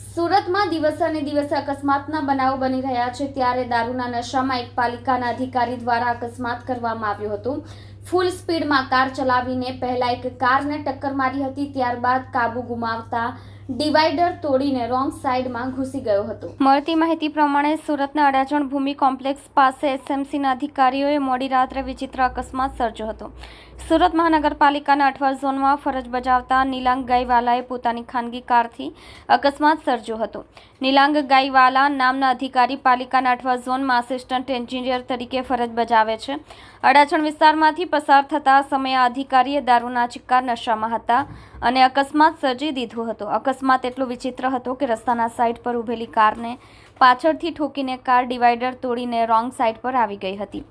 સુરતમાં દિવસે અને દિવસે અકસ્માતના બનાવો બની રહ્યા છે ત્યારે દારૂના નશામાં એક પાલિકાના અધિકારી દ્વારા અકસ્માત કરવામાં આવ્યો હતો. ફૂલ સ્પીડમાં કાર ચલાવીને પહેલા એક કારને ટક્કર મારી હતી, ત્યારબાદ કાબુ ગુમાવતા ડિવાઈડર તોડીને રોંગ સાઈડમાં ઘૂસી ગયો હતો. મળતી માહિતી પ્રમાણે સુરતના અડાજણ ભૂમિ કોમ્પ્લેક્સ પાસે એસએમસીના અધિકારીઓએ મોડી રાત્રે વિચિત્ર અકસ્માત સર્જ્યો હતો. સુરત મહાનગરપાલિકાના અઠવા ઝોનમાં ફરજ બજાવતા નીલાંગ ગાયવાલાએ પોતાની ખાનગી કારથી અકસ્માત સર્જ્યો હતો. નીલાંગ ગાયવાલા નામના અધિકારી પાલિકાના અઠવા ઝોનમાં આસિસ્ટન્ટ એન્જિનિયર તરીકે ફરજ બજાવે છે. અડાજણ વિસ્તારમાંથી પસાર થતા સમયે અધિકારીએ દારૂના ચિક્કા નશામાં હતા અને અકસ્માત સર્જી દીધો હતો. અકસ્માત એટલો વિચિત્ર હતો કે રસ્તાના સાઈડ પર ઊભેલી કારને પાછળથી ઠોકીને કાર ડિવાઈડર તોડીને રોંગ સાઈડ પર આવી ગઈ હતી.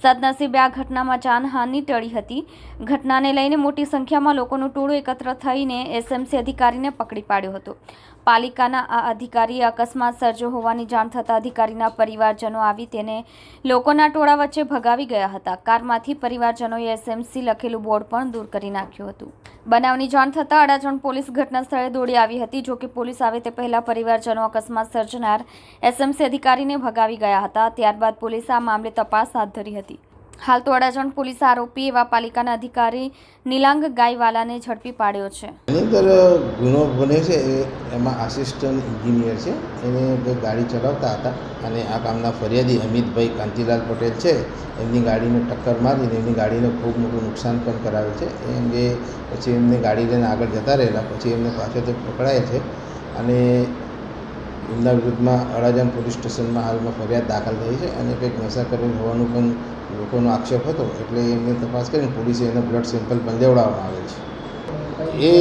સદનસીબે આ ઘટનામાં જાનહાનિ ટળી હતી. ઘટનાને લઈને મોટી સંખ્યામાં લોકોનું ટોળું એકત્ર થઈને એસએમસી અધિકારીને પકડી પાડ્યો હતો. પાલિકાના આ અધિકારીએ અકસ્માત સર્જો હોવાની જાણ થતાં અધિકારીના પરિવારજનો આવી તેને લોકોના ટોળા વચ્ચે ભગાવી ગયા હતા. કારમાંથી પરિવારજનોએ એસએમસી લખેલું બોર્ડ પણ દૂર કરી નાખ્યું હતું. બનાવની જાણ થતાં અડાજણ પોલીસ ઘટના સ્થળે દોડી આવી હતી જોકે પોલીસ આવે તે પહેલા પરિવારજનો અકસ્માત સર્જનાર એસએમસી અધિકારીને ભગાવી ગયા હતા. ત્યારબાદ પોલીસે આ મામલે તપાસ હાથ ધરી હતી. હાલ તો અડાજણ પોલીસ આરોપી એવા પાલિકાના અધિકારી નીલાંગ ગાયવાલાને ઝડપી પાડ્યો છે. એની અંદર ગુનો બને છે એમાં આસિસ્ટન્ટ એન્જિનિયર છે. એને ગાડી ચલાવતા હતા અને આ કામના ફરિયાદી અમિતભાઈ કાંતિલાલ પટેલ છે. એમની ગાડીને ટક્કર મારીને એમની ગાડીને ખૂબ મોટું નુકસાન પણ કરાવે છે. એ અંગે પછી એમને ગાડી લઈને આગળ જતા રહેલા, પછી એમને પાછળથી પકડાય છે. અને એમના વિરુદ્ધમાં અડાજણ પોલીસ સ્ટેશનમાં હાલમાં ફરિયાદ દાખલ થઈ છે અને કંઈક નશા કરેલ હોવાનું પણ લોકોનો આક્ષેપ હતો એટલે એમને તપાસ કરીને પોલીસે એનો બ્લડ સેમ્પલ પણ લેવડાવવામાં આવેલ છે. એ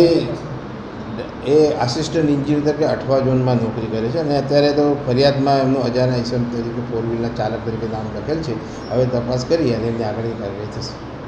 એ આસિસ્ટન્ટ એન્જિનિયર તરીકે અઠવા ઝોનમાં નોકરી કરે છે અને અત્યારે તો ફરિયાદમાં એમનું અજાના ઇસમ તરીકે ફોર વ્હીલના ચાલક તરીકે નામ લખેલ છે. હવે તપાસ કરી અને એમની આગળની કાર્યવાહી થશે.